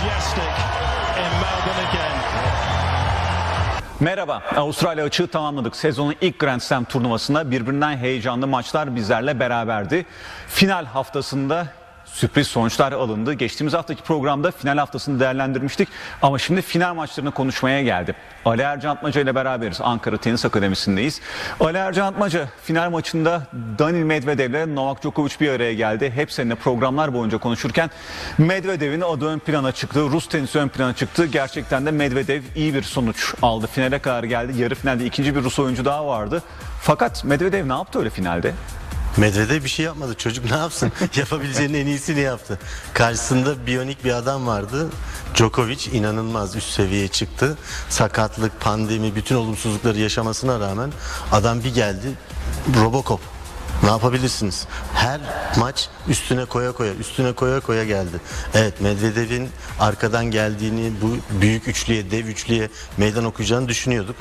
majestic in Melbourne again. Merhaba. Avustralya açığı tamamladık. Sezonun ilk Grand Slam turnuvasında birbirinden heyecanlı maçlar bizlerle beraberdi. Final haftasında sürpriz sonuçlar alındı. Geçtiğimiz haftaki programda final haftasını değerlendirmiştik. Ama şimdi final maçlarını konuşmaya geldi. Ali Ercan Atmaca ile beraberiz. Ankara Tenis Akademisi'ndeyiz. Ali Ercan Atmaca final maçında Daniil Medvedev ile Novak Djokovic bir araya geldi. Hep seninle programlar boyunca konuşurken Medvedev'in adı ön plana çıktı. Rus tenisi ön plana çıktı. Gerçekten de Medvedev iyi bir sonuç aldı. Finale kadar geldi. Yarı finalde ikinci bir Rus oyuncu daha vardı. Fakat Medvedev ne yaptı öyle finalde? Medvedev bir şey yapmadı. Çocuk ne yapsın? Yapabileceğinin en iyisini yaptı. Karşısında biyonik bir adam vardı. Djokovic inanılmaz üst seviyeye çıktı. Sakatlık, pandemi, bütün olumsuzlukları yaşamasına rağmen adam bir geldi. Robocop. Ne yapabilirsiniz? Her maç üstüne koya koya, üstüne koya koya geldi. Evet Medvedev'in arkadan geldiğini, bu büyük üçlüye, dev üçlüye meydan okuyacağını düşünüyorduk.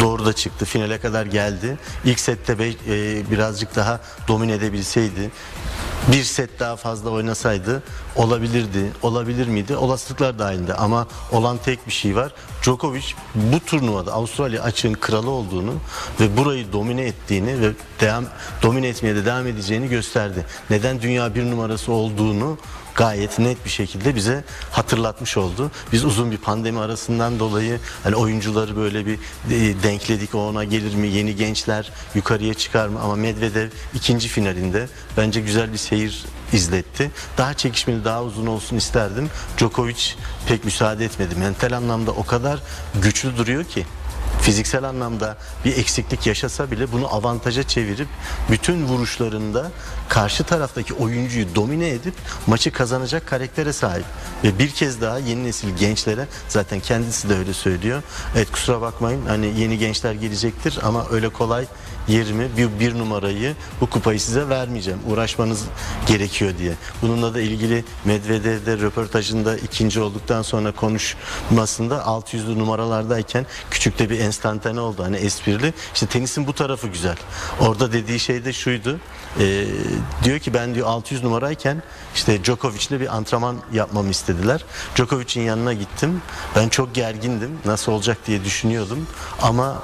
Doğru da çıktı. Finale kadar geldi. İlk sette be- e, birazcık daha domine edebilseydi, bir set daha fazla oynasaydı olabilirdi. Olabilir miydi? Olasılıklar dahilinde ama olan tek bir şey var. Djokovic bu turnuvada Avustralya açığın kralı olduğunu ve burayı domine ettiğini ve devam domine etmeye de devam edeceğini gösterdi. Neden dünya bir numarası olduğunu gayet net bir şekilde bize hatırlatmış oldu. Biz uzun bir pandemi arasından dolayı hani oyuncuları böyle bir e, denkledik ona gelir mi yeni gençler yukarıya çıkar mı ama Medvedev ikinci finalinde bence güzel bir seyir izletti. Daha çekişmeli daha uzun olsun isterdim. Djokovic pek müsaade etmedi. Mental anlamda o kadar güçlü duruyor ki fiziksel anlamda bir eksiklik yaşasa bile bunu avantaja çevirip bütün vuruşlarında karşı taraftaki oyuncuyu domine edip maçı kazanacak karaktere sahip. Ve bir kez daha yeni nesil gençlere zaten kendisi de öyle söylüyor. Evet kusura bakmayın hani yeni gençler gelecektir ama öyle kolay yerimi bir, bir numarayı bu kupayı size vermeyeceğim. Uğraşmanız gerekiyor diye. Bununla da ilgili Medvedev'de röportajında ikinci olduktan sonra konuşmasında 600'lü numaralardayken küçük de bir enstantane oldu. Hani esprili. İşte tenisin bu tarafı güzel. Orada dediği şey de şuydu. Ee, diyor ki ben diyor 600 numarayken işte Djokovic'le bir antrenman yapmamı istediler. Djokovic'in yanına gittim. Ben çok gergindim. Nasıl olacak diye düşünüyordum. Ama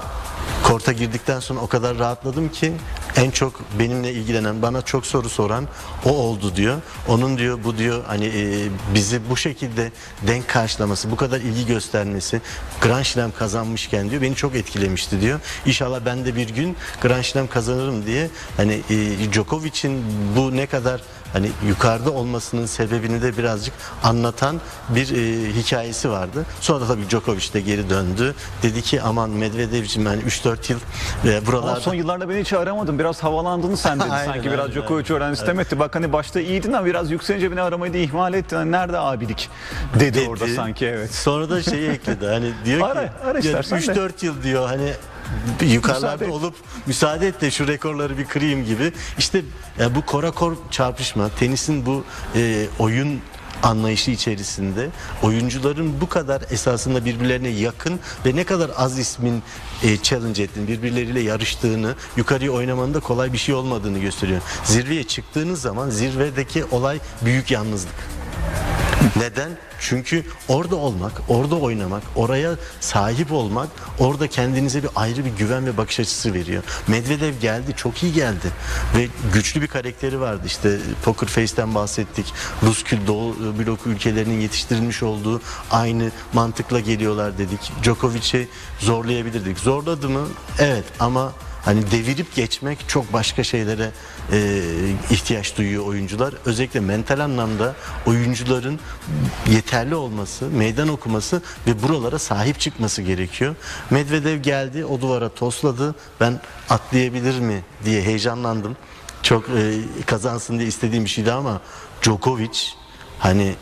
Korta girdikten sonra o kadar rahatladım ki en çok benimle ilgilenen, bana çok soru soran o oldu diyor. Onun diyor bu diyor hani e, bizi bu şekilde denk karşılaması, bu kadar ilgi göstermesi, Grand Slam kazanmışken diyor beni çok etkilemişti diyor. İnşallah ben de bir gün Grand Slam kazanırım diye hani e, Djokovic'in bu ne kadar hani yukarıda olmasının sebebini de birazcık anlatan bir e, hikayesi vardı. Sonra da tabii Djokovic de geri döndü. Dedi ki aman Medvedev'cim hani 3-4 yıl e, Ama buralarda son yıllarda beni hiç aramadın. Biraz havalandın sen dedi. Aynen, Sanki biraz Djokovic öğren istemetti. Bak hani başta iyiydin ama biraz yükselince beni aramayı da ihmal ettin. Hani nerede abilik dedi, dedi. orada sanki evet. Sonra da şeyi ekledi. Hani diyor ki Ara, ara istersen de. 3-4 yıl diyor hani yukarılarda Müsaade et. olup müsaade et de şu rekorları bir kırayım gibi. İşte ya bu korakor çarpışma, tenisin bu e, oyun anlayışı içerisinde oyuncuların bu kadar esasında birbirlerine yakın ve ne kadar az ismin e, challenge ettiğini, birbirleriyle yarıştığını, yukarıya oynamanın da kolay bir şey olmadığını gösteriyor. Zirveye çıktığınız zaman zirvedeki olay büyük yalnızlık. Neden? Çünkü orada olmak, orada oynamak, oraya sahip olmak, orada kendinize bir ayrı bir güven ve bakış açısı veriyor. Medvedev geldi, çok iyi geldi ve güçlü bir karakteri vardı. İşte Poker Face'ten bahsettik. Rus Doğu blok ülkelerinin yetiştirilmiş olduğu aynı mantıkla geliyorlar dedik. Djokovic'i zorlayabilirdik. Zorladı mı? Evet ama Hani devirip geçmek çok başka şeylere e, ihtiyaç duyuyor oyuncular. Özellikle mental anlamda oyuncuların yeterli olması, meydan okuması ve buralara sahip çıkması gerekiyor. Medvedev geldi, o duvara tosladı. Ben atlayabilir mi diye heyecanlandım. Çok e, kazansın diye istediğim bir şeydi ama Djokovic hani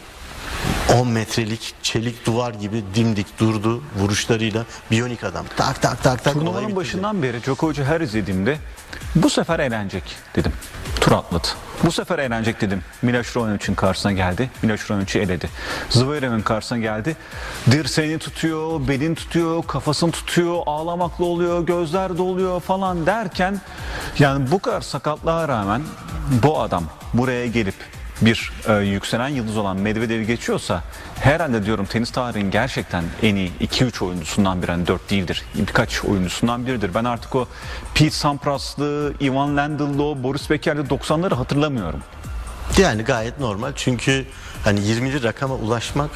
10 metrelik çelik duvar gibi dimdik durdu vuruşlarıyla biyonik adam. Tak tak tak tak. Turnuvanın başından beri Djokovic'i her izlediğimde bu sefer eğlenecek dedim. tur atladı. Bu sefer eğlenecek dedim. Miloš Raonic'in karşısına geldi. Miloš Raonic'i eledi. Zverev'in karşısına geldi. Dirseğini tutuyor, belini tutuyor, kafasını tutuyor, ağlamaklı oluyor, gözler doluyor falan derken yani bu kadar sakatlığa rağmen bu adam buraya gelip bir e, yükselen yıldız olan Medvedev'i geçiyorsa herhalde diyorum tenis tarihinin gerçekten en iyi 2-3 oyuncusundan biri, hani 4 değildir. Birkaç oyuncusundan biridir. Ben artık o Pete Sampras'lı, Ivan Lendl'lı, Boris Becker'li 90'ları hatırlamıyorum. Yani gayet normal çünkü hani 20'li rakama ulaşmak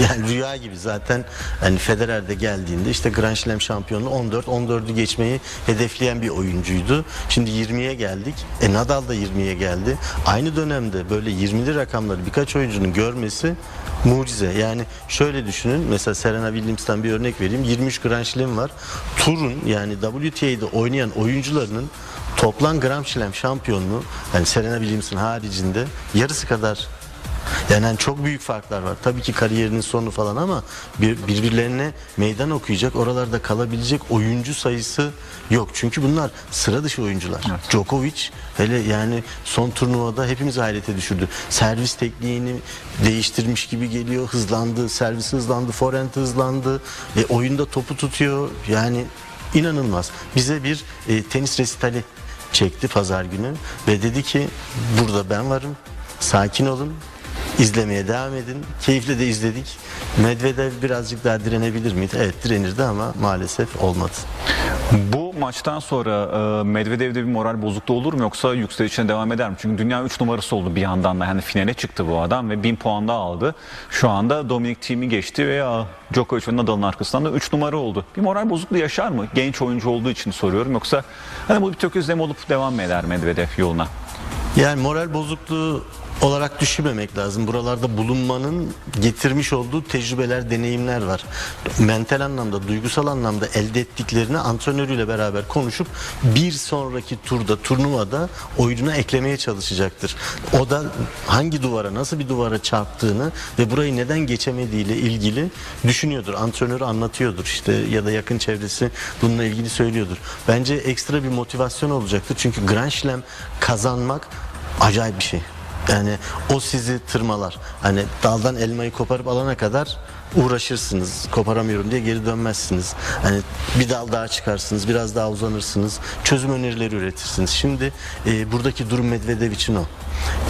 yani rüya gibi zaten hani Federer'de geldiğinde işte Grand Slam şampiyonluğu 14 14'ü geçmeyi hedefleyen bir oyuncuydu. Şimdi 20'ye geldik. E Nadal da 20'ye geldi. Aynı dönemde böyle 20'li rakamları birkaç oyuncunun görmesi mucize. Yani şöyle düşünün mesela Serena Williams'tan bir örnek vereyim. 23 Grand Slam var. Turun yani WTA'de oynayan oyuncularının toplam Grand Slam şampiyonluğu yani Serena Williams'ın haricinde yarısı kadar yani hani çok büyük farklar var. Tabii ki kariyerinin sonu falan ama bir, birbirlerine meydan okuyacak, oralarda kalabilecek oyuncu sayısı yok. Çünkü bunlar sıra dışı oyuncular. Djokovic hele yani son turnuvada hepimizi hayrete düşürdü. Servis tekniğini değiştirmiş gibi geliyor. Hızlandı, servisi hızlandı, forehand hızlandı. E, oyunda topu tutuyor. Yani inanılmaz. Bize bir e, tenis resitali çekti pazar günü ve dedi ki burada ben varım. Sakin olun. İzlemeye devam edin. Keyifle de izledik. Medvedev birazcık daha direnebilir miydi? Evet direnirdi ama maalesef olmadı. Bu maçtan sonra e, Medvedev'de bir moral bozukluğu olur mu yoksa yükselişine devam eder mi? Çünkü dünya 3 numarası oldu bir yandan da. Yani finale çıktı bu adam ve 1000 puan da aldı. Şu anda Dominic Thiem'i geçti ve e, Djokovic ve Nadal'ın arkasından da 3 numara oldu. Bir moral bozukluğu yaşar mı? Genç oyuncu olduğu için soruyorum. Yoksa hani bu bir tökezleme olup devam mı eder Medvedev yoluna? Yani moral bozukluğu olarak düşünmemek lazım. Buralarda bulunmanın getirmiş olduğu tecrübeler, deneyimler var. Mental anlamda, duygusal anlamda elde ettiklerini antrenörüyle beraber konuşup bir sonraki turda, turnuvada oyununa eklemeye çalışacaktır. O da hangi duvara, nasıl bir duvara çarptığını ve burayı neden geçemediğiyle ilgili düşünüyordur. Antrenörü anlatıyordur işte ya da yakın çevresi bununla ilgili söylüyordur. Bence ekstra bir motivasyon olacaktır. Çünkü Grand Slam kazanmak acayip bir şey. Yani o sizi tırmalar. Hani daldan elmayı koparıp alana kadar uğraşırsınız. Koparamıyorum diye geri dönmezsiniz. Hani bir dal daha çıkarsınız, biraz daha uzanırsınız. Çözüm önerileri üretirsiniz. Şimdi e, buradaki durum Medvedev için o.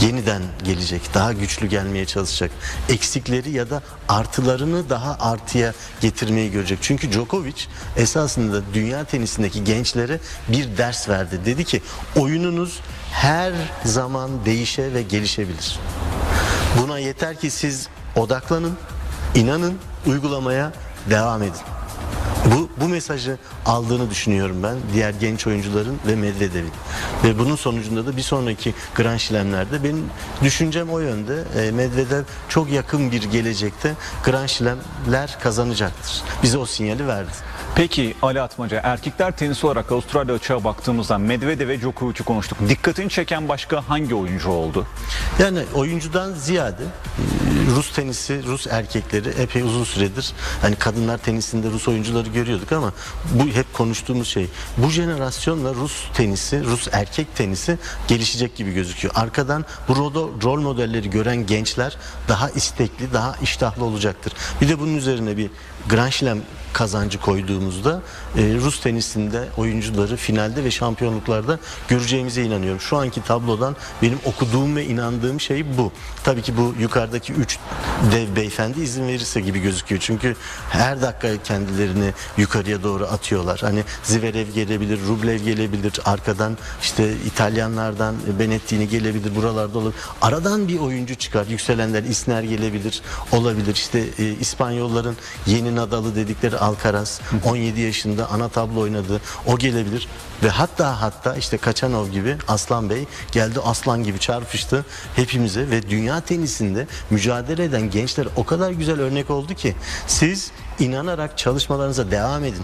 Yeniden gelecek, daha güçlü gelmeye çalışacak. Eksikleri ya da artılarını daha artıya getirmeyi görecek. Çünkü Djokovic esasında dünya tenisindeki gençlere bir ders verdi. Dedi ki oyununuz her zaman değişe ve gelişebilir. Buna yeter ki siz odaklanın, inanın, uygulamaya devam edin. Bu, bu mesajı aldığını düşünüyorum ben diğer genç oyuncuların ve Medvedev'in. Ve bunun sonucunda da bir sonraki Grand Slam'lerde benim düşüncem o yönde. E, Medvedev çok yakın bir gelecekte Grand Slam'ler kazanacaktır. Bize o sinyali verdi. Peki Ali Atmaca, erkekler tenisi olarak Avustralya açığa baktığımızda Medvedev ve Djokovic'i konuştuk. Dikkatini çeken başka hangi oyuncu oldu? Yani oyuncudan ziyade e, Rus tenisi, Rus erkekleri epey uzun süredir hani kadınlar tenisinde Rus oyuncuları görüyorduk ama bu hep konuştuğumuz şey. Bu jenerasyonla Rus tenisi, Rus erkek tenisi gelişecek gibi gözüküyor. Arkadan bu rol, modelleri gören gençler daha istekli, daha iştahlı olacaktır. Bir de bunun üzerine bir Grand Slam kazancı koyduğumuzda e, Rus tenisinde oyuncuları finalde ve şampiyonluklarda göreceğimize inanıyorum. Şu anki tablodan benim okuduğum ve inandığım şey bu. Tabii ki bu yukarıdaki üç dev beyefendi izin verirse gibi gözüküyor. Çünkü her dakika kendilerini yukarıya doğru atıyorlar. Hani Zverev gelebilir, Rublev gelebilir, arkadan işte İtalyanlardan Benettini gelebilir, buralarda olur. Aradan bir oyuncu çıkar. Yükselenler İsner gelebilir, olabilir. İşte e, İspanyolların yeni Nadal'ı dedikleri Alcaraz 17 yaşında ana tablo oynadı. O gelebilir ve hatta hatta işte Kaçanov gibi Aslan Bey geldi aslan gibi çarpıştı hepimize ve dünya tenisinde mücadele eden gençler o kadar güzel örnek oldu ki siz inanarak çalışmalarınıza devam edin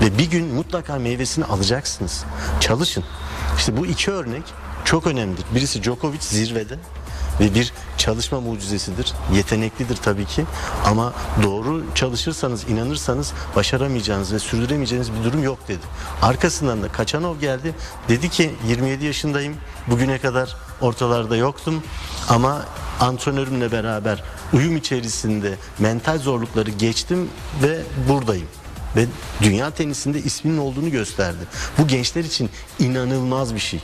ve bir gün mutlaka meyvesini alacaksınız. Çalışın. İşte bu iki örnek çok önemlidir. Birisi Djokovic zirvede ve bir çalışma mucizesidir. Yeteneklidir tabii ki ama doğru çalışırsanız, inanırsanız başaramayacağınız ve sürdüremeyeceğiniz bir durum yok dedi. Arkasından da Kaçanov geldi. Dedi ki 27 yaşındayım. Bugüne kadar ortalarda yoktum ama antrenörümle beraber uyum içerisinde mental zorlukları geçtim ve buradayım ve dünya tenisinde isminin olduğunu gösterdi. Bu gençler için inanılmaz bir şey.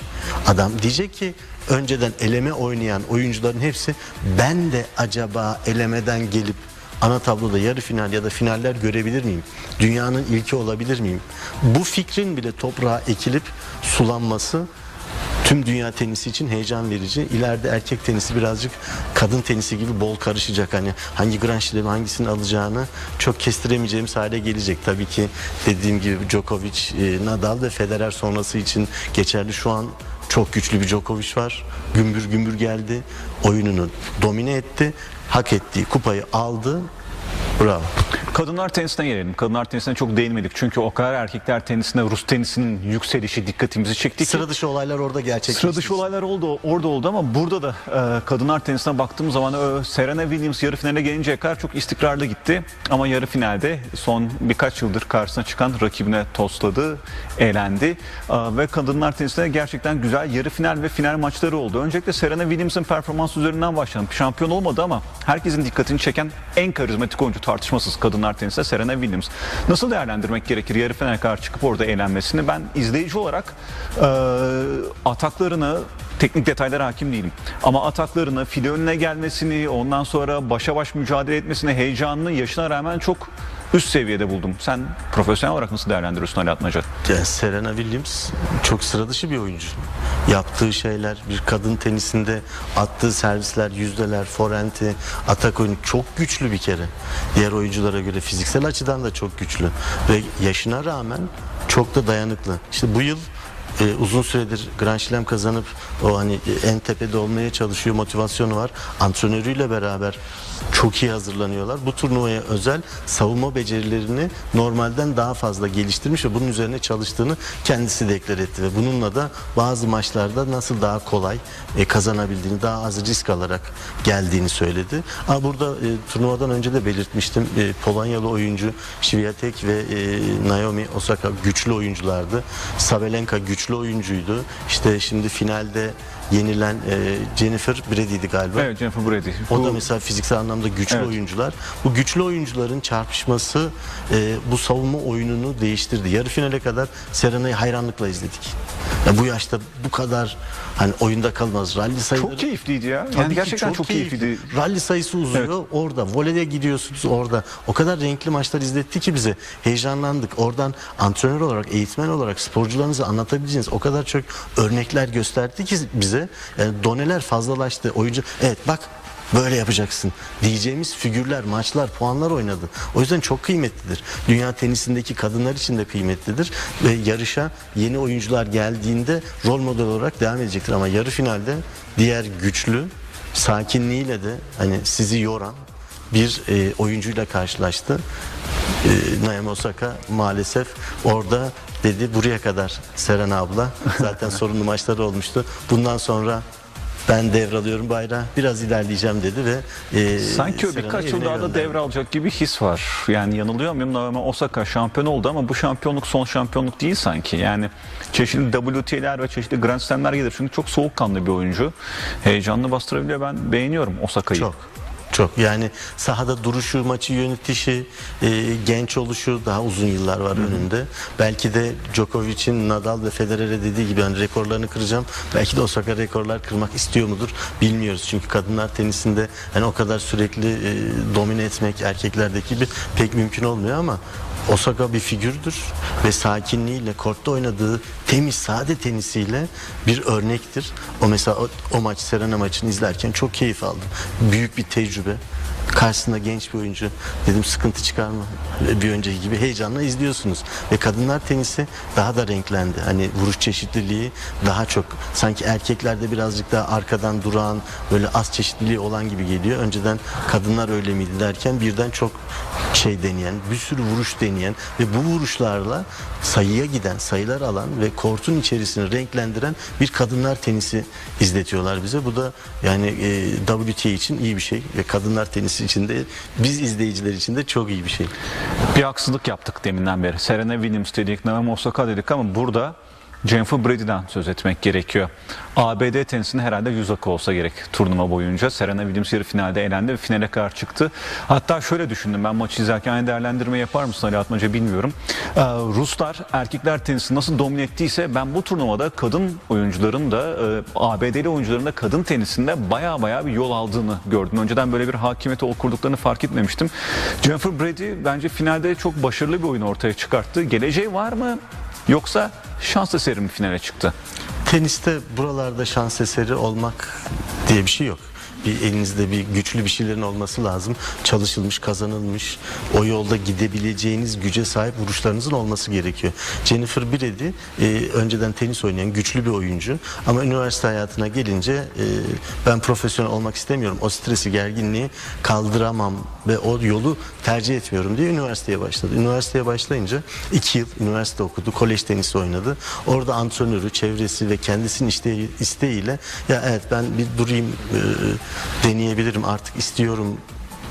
Adam diyecek ki önceden eleme oynayan oyuncuların hepsi ben de acaba elemeden gelip ana tabloda yarı final ya da finaller görebilir miyim? Dünyanın ilki olabilir miyim? Bu fikrin bile toprağa ekilip sulanması tüm dünya tenisi için heyecan verici. İleride erkek tenisi birazcık kadın tenisi gibi bol karışacak. Hani hangi Grand Slam'i hangisini alacağını çok kestiremeyeceğimiz hale gelecek. Tabii ki dediğim gibi Djokovic, e, Nadal ve Federer sonrası için geçerli. Şu an çok güçlü bir Djokovic var. Gümbür gümbür geldi. Oyununu domine etti. Hak ettiği kupayı aldı. Bravo. Kadınlar tenisine gelelim. Kadınlar tenisine çok değinmedik. Çünkü o kadar erkekler tenisinde Rus tenisinin yükselişi dikkatimizi çekti ki. Sıra dışı olaylar orada gerçekleşti. Sıra dışı olaylar oldu, orada oldu ama burada da e, kadınlar tenisine baktığım zaman e, Serena Williams yarı finale gelinceye kadar çok istikrarlı gitti. Ama yarı finalde son birkaç yıldır karşısına çıkan rakibine tosladı, eğlendi. E, ve kadınlar tenisinde gerçekten güzel yarı final ve final maçları oldu. Öncelikle Serena Williams'ın performans üzerinden başlayalım. Şampiyon olmadı ama herkesin dikkatini çeken en karizmatik oyuncu tartışmasız kadınlar tenisinde Serena Williams. Nasıl değerlendirmek gerekir yarı finale kadar çıkıp orada eğlenmesini? Ben izleyici olarak e, ataklarını teknik detaylara hakim değilim. Ama ataklarını, file önüne gelmesini, ondan sonra başa baş mücadele etmesini, heyecanını yaşına rağmen çok üst seviyede buldum. Sen profesyonel olarak nasıl değerlendiriyorsun Ali Atmaca? Yani Serena Williams çok sıra dışı bir oyuncu. Yaptığı şeyler, bir kadın tenisinde attığı servisler, yüzdeler, forenti, atak oyunu çok güçlü bir kere. Diğer oyunculara göre fiziksel açıdan da çok güçlü. Ve yaşına rağmen çok da dayanıklı. İşte bu yıl e, uzun süredir Grand Slam kazanıp o hani e, en tepede olmaya çalışıyor motivasyonu var. Antrenörüyle beraber çok iyi hazırlanıyorlar. Bu turnuvaya özel savunma becerilerini normalden daha fazla geliştirmiş ve bunun üzerine çalıştığını kendisi deklar etti ve bununla da bazı maçlarda nasıl daha kolay e, kazanabildiğini, daha az risk alarak geldiğini söyledi. Ama burada e, turnuvadan önce de belirtmiştim. E, Polonyalı oyuncu Swiatek ve e, Naomi Osaka güçlü oyunculardı. Sabalenka güçlü oyuncuydu. İşte şimdi finalde yenilen e, Jennifer Brady'di galiba. Evet Jennifer Brady. O da mesela fiziksel anlamda güçlü Evet. oyuncular. Bu güçlü oyuncuların çarpışması e, bu savunma oyununu değiştirdi. Yarı finale kadar Serena'yı hayranlıkla izledik. Ya bu yaşta bu kadar hani oyunda kalmaz. Rally sayıları çok keyifliydi ya. Tabii Yani gerçekten çok, keyifli. keyifliydi. Rally sayısı uzuyor orada. Voley'e gidiyorsunuz orada. O kadar renkli maçlar izletti ki bize. Heyecanlandık. Oradan antrenör olarak, eğitmen olarak sporcularınızı anlatabileceğiniz o kadar çok örnekler gösterdi ki bize. Yani doneler fazlalaştı. Oyuncu evet bak böyle yapacaksın diyeceğimiz figürler, maçlar, puanlar oynadı. O yüzden çok kıymetlidir. Dünya tenisindeki kadınlar için de kıymetlidir ve yarışa yeni oyuncular geldiğinde rol model olarak devam edecektir ama yarı finalde diğer güçlü sakinliğiyle de hani sizi yoran bir e, oyuncuyla karşılaştı. E, Naomi Osaka maalesef orada dedi buraya kadar Serena abla. Zaten sorunlu maçları olmuştu. Bundan sonra ben devralıyorum bayrağı. Biraz ilerleyeceğim dedi ve e, Sanki o birkaç yıl daha da devralacak gibi his var. Yani yanılıyor muyum? Naomi Osaka şampiyon oldu ama bu şampiyonluk son şampiyonluk değil sanki. Yani çeşitli WT'ler ve çeşitli Grand Slam'ler gelir. Çünkü çok soğukkanlı bir oyuncu. Heyecanlı bastırabiliyor. Ben beğeniyorum Osaka'yı. Çok. Çok yani sahada duruşu, maçı yönetişi, e, genç oluşu daha uzun yıllar var önünde. Belki de Djokovic'in Nadal ve Federer'e dediği gibi hani rekorlarını kıracağım. Belki de Osaka rekorlar kırmak istiyor mudur bilmiyoruz. Çünkü kadınlar tenisinde hani o kadar sürekli e, domine etmek erkeklerdeki gibi pek mümkün olmuyor ama Osaka bir figürdür ve sakinliğiyle kortta oynadığı temiz sade tenisiyle bir örnektir. O mesela o, o maç Serena maçını izlerken çok keyif aldım. Büyük bir tecrübe. Karşısında genç bir oyuncu. Dedim sıkıntı çıkarma. Ve Bir önceki gibi heyecanla izliyorsunuz. Ve kadınlar tenisi daha da renklendi. Hani vuruş çeşitliliği daha çok. Sanki erkeklerde birazcık daha arkadan duran, böyle az çeşitliliği olan gibi geliyor. Önceden kadınlar öyle miydi derken birden çok şey deneyen, bir sürü vuruş deneyen ve bu vuruşlarla sayıya giden, sayılar alan ve kortun içerisini renklendiren bir kadınlar tenisi izletiyorlar bize. Bu da yani e, WTA için iyi bir şey ve kadınlar tenisi için de biz izleyiciler için de çok iyi bir şey. Bir haksızlık yaptık deminden beri. Serena Williams dedik, Naomi Osaka dedik ama burada Jennifer Brady'den söz etmek gerekiyor. ABD tenisinin herhalde yüz akı olsa gerek turnuva boyunca. Serena Williams yarı finalde elendi ve finale kadar çıktı. Hatta şöyle düşündüm ben maçı izlerken aynı değerlendirme yapar mısın Ali Atmaca bilmiyorum. Ee, Ruslar erkekler tenisi nasıl domine ettiyse ben bu turnuvada kadın oyuncuların da e, ABD'li oyuncuların da kadın tenisinde baya baya bir yol aldığını gördüm. Önceden böyle bir hakimiyeti okurduklarını fark etmemiştim. Jennifer Brady bence finalde çok başarılı bir oyun ortaya çıkarttı. Geleceği var mı? Yoksa şans eseri mi finale çıktı? Teniste buralarda şans eseri olmak diye bir şey yok. Bir elinizde bir güçlü bir şeylerin olması lazım. Çalışılmış, kazanılmış, o yolda gidebileceğiniz güce sahip vuruşlarınızın olması gerekiyor. Jennifer Brady e, önceden tenis oynayan güçlü bir oyuncu ama üniversite hayatına gelince e, ben profesyonel olmak istemiyorum. O stresi, gerginliği kaldıramam ve o yolu tercih etmiyorum diye üniversiteye başladı. Üniversiteye başlayınca iki yıl üniversite okudu, kolej tenisi oynadı. Orada antrenörü, çevresi ve kendisinin isteği, isteğiyle ya evet ben bir durayım e, deneyebilirim. Artık istiyorum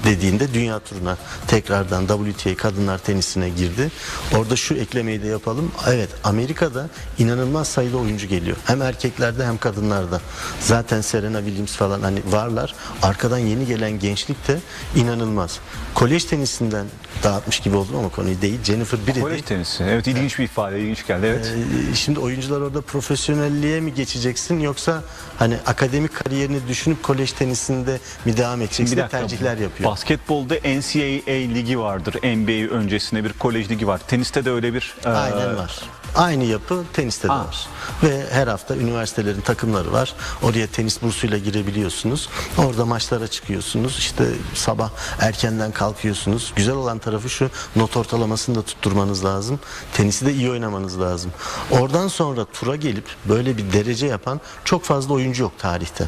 dediğinde dünya turuna tekrardan WTA kadınlar tenisine girdi. Orada şu eklemeyi de yapalım. Evet Amerika'da inanılmaz sayıda oyuncu geliyor. Hem erkeklerde hem kadınlarda. Zaten Serena Williams falan hani varlar. Arkadan yeni gelen gençlik de inanılmaz. Kolej tenisinden dağıtmış gibi oldum ama konuyu değil. Jennifer Brady Kolej tenisi. Evet ilginç bir ifade, ilginç geldi. Evet. ee, Şimdi oyuncular orada profesyonelliğe mi geçeceksin yoksa hani akademik kariyerini düşünüp kolej tenisinde mi devam edeceksin Bir dakika, tercihler yapıyor. Basketbolda NCAA ligi vardır. NBA öncesinde bir kolej ligi var. Teniste de öyle bir e, Aynen var. Aynı yapı teniste de Ha. var. Ve her hafta üniversitelerin takımları var. Oraya tenis bursuyla girebiliyorsunuz. Orada maçlara çıkıyorsunuz. İşte sabah erkenden kalkıyorsunuz. Güzel olan tarafı şu not ortalamasını da tutturmanız lazım. Tenisi de iyi oynamanız lazım. Oradan sonra tura gelip böyle bir derece yapan çok fazla oyuncu yok tarihte.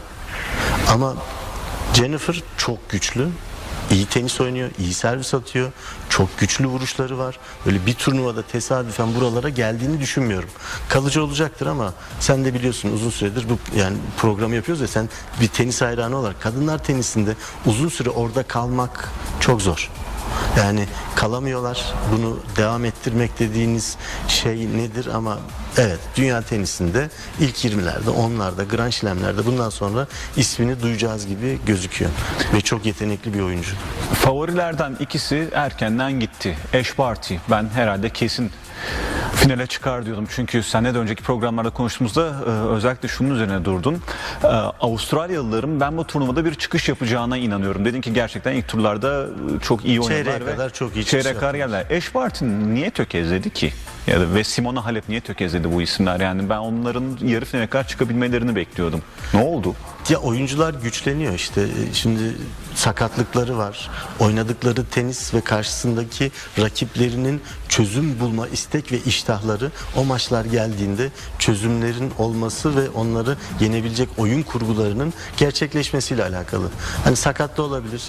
Ama Jennifer çok güçlü. İyi tenis oynuyor, iyi servis atıyor. Çok güçlü vuruşları var. Böyle bir turnuvada tesadüfen buralara geldiğini düşünmüyorum. Kalıcı olacaktır ama sen de biliyorsun uzun süredir bu yani programı yapıyoruz ya sen bir tenis hayranı olarak kadınlar tenisinde uzun süre orada kalmak çok zor. Yani kalamıyorlar. Bunu devam ettirmek dediğiniz şey nedir ama evet dünya tenisinde ilk 20'lerde, 10'larda, Grand Slam'lerde bundan sonra ismini duyacağız gibi gözüküyor. Ve çok yetenekli bir oyuncu. favorilerden ikisi erkenden gitti. Ash Barty ben herhalde kesin finale çıkar diyordum. Çünkü seninle de önceki programlarda konuştuğumuzda e, özellikle şunun üzerine durdun. E, Avustralyalıların ben bu turnuvada bir çıkış yapacağına inanıyorum. Dedin ki gerçekten ilk turlarda e, çok iyi oynadılar. Çeyreğe ve kadar çok iyi Çeyreğe kadar geldiler. Ash Barty niye tökezledi ki? Ya da ve Simona Halep niye tökezledi bu isimler? Yani ben onların yarı finale kadar çıkabilmelerini bekliyordum. Ne oldu? Ya oyuncular güçleniyor işte. E, Şimdi sakatlıkları var. Oynadıkları tenis ve karşısındaki rakiplerinin çözüm bulma istek ve iştahları o maçlar geldiğinde çözümlerin olması ve onları yenebilecek oyun kurgularının gerçekleşmesiyle alakalı. Hani sakat da olabilir.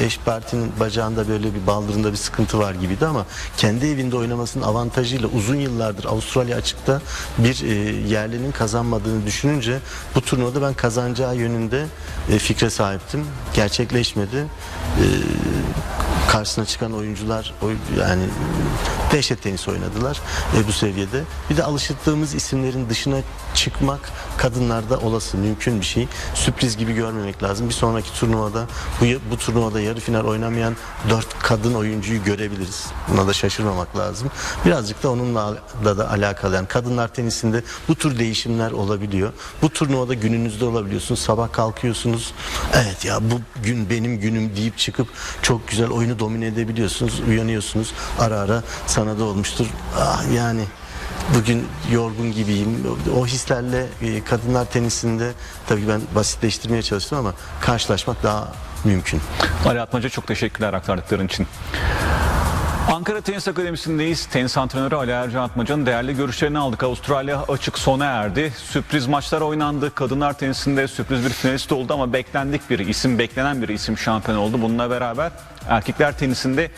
Ee, Eş Barty'nin bacağında böyle bir baldırında bir sıkıntı var gibiydi ama kendi evinde oynamasının avantajıyla uzun yıllardır Avustralya açıkta bir e, yerlinin kazanmadığını düşününce bu turnuvada ben kazanacağı yönünde e, fikre sahiptim. Gerçekleşmedi. E, karşısına çıkan oyuncular oy- yani dehşet tenis oynadılar e, bu seviyede. Bir de alıştığımız isimlerin dışına çıkmak kadınlarda olası mümkün bir şey. Sürpriz gibi görmemek lazım. Bir sonraki turnuvada bu, bu turnuvada yarı final oynamayan dört kadın oyuncuyu görebiliriz. Buna da şaşırmamak lazım. Birazcık da onunla da, da alakalı. Yani kadınlar tenisinde bu tür değişimler olabiliyor. Bu turnuvada gününüzde olabiliyorsunuz. Sabah kalkıyorsunuz. Evet ya bu gün benim günüm deyip çıkıp çok güzel oyunu domine edebiliyorsunuz. Uyanıyorsunuz. Ara ara sana da olmuştur. Ah yani bugün yorgun gibiyim. O hislerle e, kadınlar tenisinde tabii ben basitleştirmeye çalıştım ama karşılaşmak daha mümkün. Ali Atmaca çok teşekkürler aktardıkların için. Ankara Tenis Akademisi'ndeyiz. Tenis antrenörü Ali Ercan Atmaca'nın değerli görüşlerini aldık. Avustralya açık sona erdi. Sürpriz maçlar oynandı. Kadınlar tenisinde sürpriz bir finalist oldu ama beklendik bir isim, beklenen bir isim şampiyon oldu. Bununla beraber erkekler tenisinde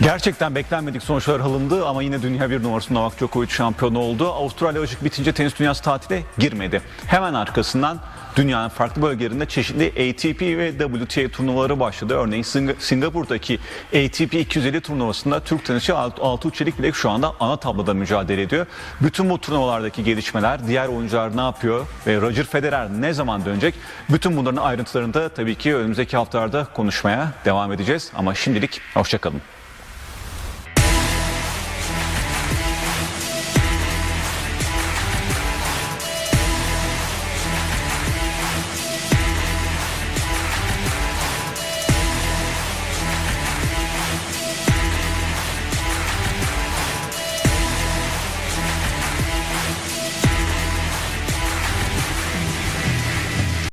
gerçekten beklenmedik sonuçlar alındı ama yine dünya bir numarası Novak Djokovic şampiyon oldu. Avustralya açık bitince tenis dünyası tatile girmedi. Hemen arkasından dünyanın farklı bölgelerinde çeşitli ATP ve WTA turnuvaları başladı. Örneğin Sing- Singapur'daki ATP 250 turnuvasında Türk tenisçi Alt- Altuğ Çelik Bilek şu anda ana tabloda mücadele ediyor. Bütün bu turnuvalardaki gelişmeler, diğer oyuncular ne yapıyor ve Roger Federer ne zaman dönecek? Bütün bunların ayrıntılarını da tabii ki önümüzdeki haftalarda konuşmaya devam edeceğiz. Ama şimdilik hoşçakalın.